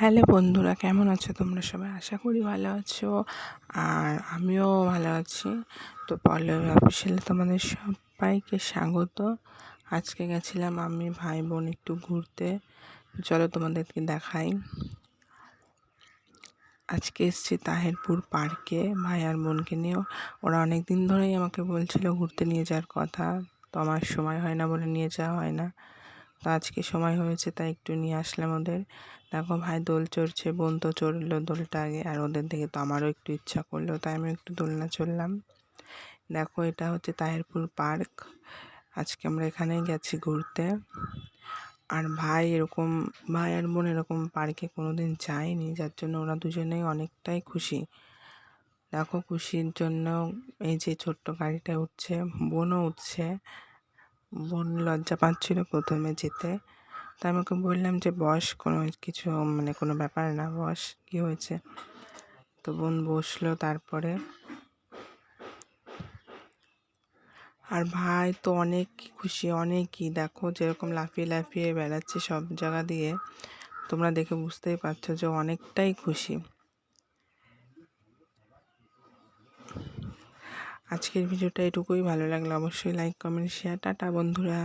Hello বন্ধুরা, কেমন আছো তোমরা সবাই? আশা করি ভালো আছো। আর আমিও ভালো আছি। তো পল্লবী অফিসিয়ালে তোমাদের সবাইকে স্বাগত। আজকে গেছিলাম আমি ভাই বোন একটু ঘুরতে। চলো তোমাদেরকে দেখাই। আজকে এসছি তাহেরপুর পার্কে, ভাই আর বোনকে নিয়েও ওরা অনেক দিন ধরেই আমাকে বলছিল ঘুরতে নিয়ে যাওয়ার কথা। তো আমার সময় হয় না বলে নিয়ে যাওয়া হয় না। তো আজকে সময় হয়েছে, তাই একটু নিয়ে আসলাম ওদের। দেখো ভাই দোল চড়ছে, বোন তো চড়লো দোলটা আগে, আর ওদের দেখে তো আমারও একটু ইচ্ছা করল, তাই আমি একটু দোলনা চড়লাম। দেখো এটা হচ্ছে তাহেরপুর পার্ক। আজকে আমরা এখানেই গেছি ঘুরতে। আর ভাই এরকম, ভাই আর বোন এরকম পার্কে কোনো দিন যায়নি, যার জন্য ওরা দুজনেই অনেকটাই খুশি। দেখো খুশির জন্য এই যে ছোট্ট গাড়িটা উঠছে, বোনও উঠছে। বোন লজ্জা পাচ্ছিল প্রথমে যেতে। তা আমি ওকে বললাম যে, বস, কোনো কিছু মানে কোনো ব্যাপার না, বস, কী হয়েছে? তো বোন বসল তারপরে। আর ভাই, তো অনেক খুশি, অনেকই। দেখো, যেরকম লাফিয়ে লাফিয়ে বেড়াচ্ছে সব জায়গা দিয়ে, তোমরা দেখে বুঝতেই পারছ যে, অনেকটাই খুশি। আজকের ভিডিওটা এটুকুই। ভালো লাগল অবশ্যই লাইক কমেন্ট শেয়ার টাটা বন্ধুরা।